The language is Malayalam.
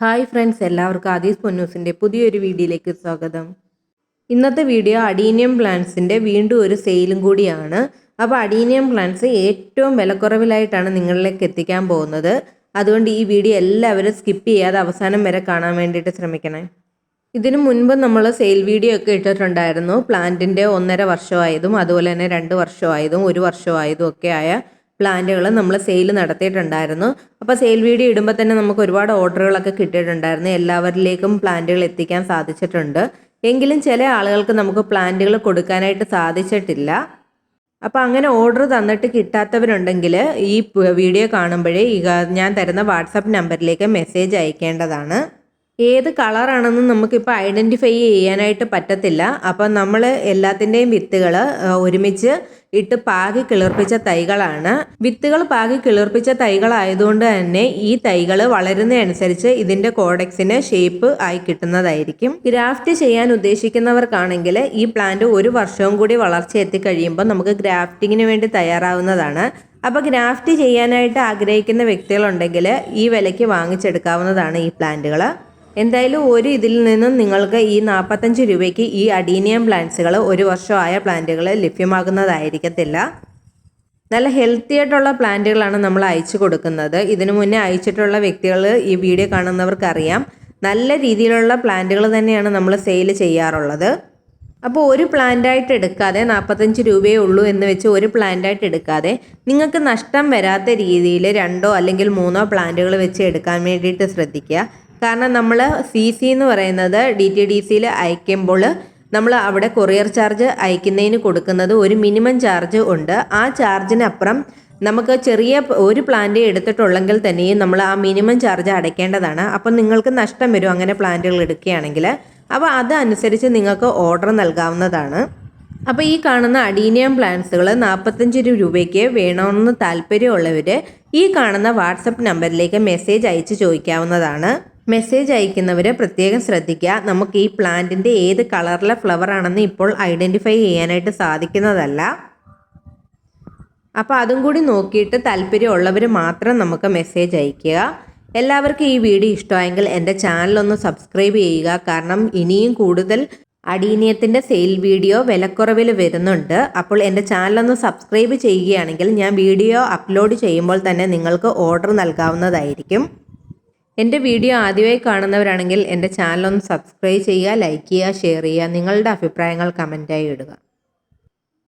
ഹായ് ഫ്രണ്ട്സ് എല്ലാവർക്കും ആദീസ് പൊന്നൂസിന്റെ പുതിയൊരു വീഡിയോയിലേക്ക് സ്വാഗതം. ഇന്നത്തെ വീഡിയോ അഡീനിയം പ്ലാന്റ്സിന്റെ വീണ്ടും ഒരു സെയിലും കൂടിയാണ്. അപ്പോൾ അഡീനിയം പ്ലാന്റ്സ് ഏറ്റവും വിലക്കുറവിലായിട്ടാണ് നിങ്ങളിലേക്ക് എത്തിക്കാൻ പോകുന്നത്. അതുകൊണ്ട് ഈ വീഡിയോ എല്ലാവരും സ്കിപ്പ് ചെയ്യാതെ അവസാനം വരെ കാണാൻ വേണ്ടിയിട്ട് ശ്രമിക്കണേ. ഇതിനു മുൻപ് നമ്മൾ സെയിൽ വീഡിയോ ഒക്കെ ഇട്ടിട്ടുണ്ടായിരുന്നു. പ്ലാന്റിന്റെ ഒന്നര വർഷമായതും അതുപോലെ തന്നെ രണ്ട് വർഷമായതും ഒരു വർഷമായതും ഒക്കെ ആയ പ്ലാന്റുകൾ നമ്മൾ സെയിൽ നടത്തിയിട്ടുണ്ടായിരുന്നു. അപ്പോൾ സെയിൽ വീഡിയോ ഇടുമ്പോൾ തന്നെ നമുക്ക് ഒരുപാട് ഓർഡറുകളൊക്കെ കിട്ടിയിട്ടുണ്ടായിരുന്നു. എല്ലാവരിലേക്കും പ്ലാന്റുകൾ എത്തിക്കാൻ സാധിച്ചിട്ടുണ്ട്. എങ്കിലും ചില ആളുകൾക്ക് നമുക്ക് പ്ലാന്റുകൾ കൊടുക്കാനായിട്ട് സാധിച്ചിട്ടില്ല. അപ്പോൾ അങ്ങനെ ഓർഡർ തന്നിട്ട് കിട്ടാത്തവരുണ്ടെങ്കിൽ ഈ വീഡിയോ കാണുമ്പോഴേ ഞാൻ തരുന്ന വാട്സാപ്പ് നമ്പറിലേക്ക് മെസ്സേജ് അയക്കേണ്ടതാണ്. ഏത് കളറാണെന്ന് നമുക്കിപ്പോൾ ഐഡന്റിഫൈ ചെയ്യാനായിട്ട് പറ്റത്തില്ല. അപ്പം നമ്മൾ എല്ലാത്തിന്റെയും വിത്തുകൾ ഒരുമിച്ച് ഇട്ട് പാകി കിളിർപ്പിച്ച തൈകളാണ്. വിത്തുകൾ പാകി കിളിർപ്പിച്ച തൈകളായതുകൊണ്ട് തന്നെ ഈ തൈകൾ വളരുന്നതനുസരിച്ച് ഇതിന്റെ കോഡക്സിന് ഷേപ്പ് ആയി കിട്ടുന്നതായിരിക്കും. ഗ്രാഫ്റ്റ് ചെയ്യാൻ ഉദ്ദേശിക്കുന്നവർക്കാണെങ്കിൽ ഈ പ്ലാന്റ് ഒരു വർഷവും കൂടി വളർച്ച എത്തിക്കഴിയുമ്പോൾ നമുക്ക് ഗ്രാഫ്റ്റിങ്ങിന് വേണ്ടി തയ്യാറാവുന്നതാണ്. അപ്പോൾ ഗ്രാഫ്റ്റ് ചെയ്യാനായിട്ട് ആഗ്രഹിക്കുന്ന വ്യക്തികളുണ്ടെങ്കിൽ ഈ വിലയ്ക്ക് വാങ്ങിച്ചെടുക്കാവുന്നതാണ് ഈ പ്ലാന്റുകൾ എന്തായാലും ഒരു ഇതിൽ നിന്നും നിങ്ങൾക്ക് ഈ നാൽപ്പത്തഞ്ച് രൂപയ്ക്ക് ഈ അഡീനിയം പ്ലാന്റ്സുകൾ ഒരു വർഷമായ പ്ലാന്റുകൾ ലഭ്യമാകുന്നതായിരിക്കത്തില്ല. നല്ല ഹെൽത്തി ആയിട്ടുള്ള പ്ലാന്റുകളാണ് നമ്മൾ അയച്ചു കൊടുക്കുന്നത്. ഇതിനു മുന്നേ അയച്ചിട്ടുള്ള വ്യക്തികൾ ഈ വീഡിയോ കാണുന്നവർക്കറിയാം. നല്ല രീതിയിലുള്ള പ്ലാന്റുകൾ തന്നെയാണ് നമ്മൾ സെയിൽ ചെയ്യാറുള്ളത്. അപ്പോൾ ഒരു പ്ലാന്റായിട്ട് എടുക്കാതെ നാൽപ്പത്തഞ്ച് രൂപയേ ഉള്ളൂ എന്ന് വെച്ച് ഒരു പ്ലാന്റായിട്ട് എടുക്കാതെ നിങ്ങൾക്ക് നഷ്ടം വരാത്ത രീതിയിൽ രണ്ടോ അല്ലെങ്കിൽ മൂന്നോ പ്ലാന്റുകൾ വെച്ച് എടുക്കാൻ വേണ്ടിയിട്ട് ശ്രദ്ധിക്കുക. കാരണം നമ്മൾ സി സി എന്ന് പറയുന്നത് ഡി ടി ഡി സിയിൽ അയക്കുമ്പോൾ നമ്മൾ അവിടെ കൊറിയർ ചാർജ് അയക്കുന്നതിന് കൊടുക്കുന്നത് ഒരു മിനിമം ചാർജ് ഉണ്ട്. ആ ചാർജിനപ്പുറം നമുക്ക് ചെറിയ ഒരു പ്ലാന്റ് എടുത്തിട്ടുള്ളെങ്കിൽ തന്നെയും നമ്മൾ ആ മിനിമം ചാർജ് അടയ്ക്കേണ്ടതാണ്. അപ്പം നിങ്ങൾക്ക് നഷ്ടം വരും അങ്ങനെ പ്ലാന്റുകൾ എടുക്കുകയാണെങ്കിൽ. അപ്പോൾ അതനുസരിച്ച് നിങ്ങൾക്ക് ഓർഡർ നൽകാവുന്നതാണ്. അപ്പോൾ ഈ കാണുന്ന അഡീനിയം പ്ലാന്റ്സുകൾ നാൽപ്പത്തഞ്ച് രൂപയ്ക്ക് വേണമെന്ന് താല്പര്യമുള്ളവർ ഈ കാണുന്ന വാട്സപ്പ് നമ്പറിലേക്ക് മെസ്സേജ് അയച്ച് ചോദിക്കാവുന്നതാണ്. മെസ്സേജ് അയക്കുന്നവർ പ്രത്യേകം ശ്രദ്ധിക്കുക. നമുക്ക് ഈ പ്ലാന്റിന്റെ ഏത് കളറിലെ ഫ്ലവർ ആണെന്ന് ഇപ്പോൾ ഐഡന്റിഫൈ ചെയ്യാനായിട്ട് സാധിക്കുന്നതല്ല. അപ്പോൾ അതും കൂടി നോക്കിയിട്ട് താല്പര്യമുള്ളവർ മാത്രം നമുക്ക് മെസ്സേജ് അയയ്ക്കുക. എല്ലാവർക്കും ഈ വീഡിയോ ഇഷ്ടമായെങ്കിൽ എന്റെ ചാനലൊന്ന് സബ്സ്ക്രൈബ് ചെയ്യുക. കാരണം ഇനിയും കൂടുതൽ അടീനിയത്തിന്റെ സെയിൽ വീഡിയോ വിലക്കുറവിൽ വരുന്നുണ്ട്. അപ്പോൾ എന്റെ ചാനലൊന്ന് സബ്സ്ക്രൈബ് ചെയ്യുകയാണെങ്കിൽ ഞാൻ വീഡിയോ അപ്ലോഡ് ചെയ്യുമ്പോൾ തന്നെ നിങ്ങൾക്ക് ഓർഡർ നൽകാവുന്നതായിരിക്കും. എന്റെ വീഡിയോ ആദ്യമായി കാണുന്നവരാണെങ്കിൽ എന്റെ ഒന്ന് സബ്സ്ക്രൈബ് ചെയ്യുക ലൈക്ക് ചെയ്യുക ഷെയർ ചെയ്യുക നിങ്ങളുടെ അഭിപ്രായങ്ങൾ കമന്റായി ഇടുക.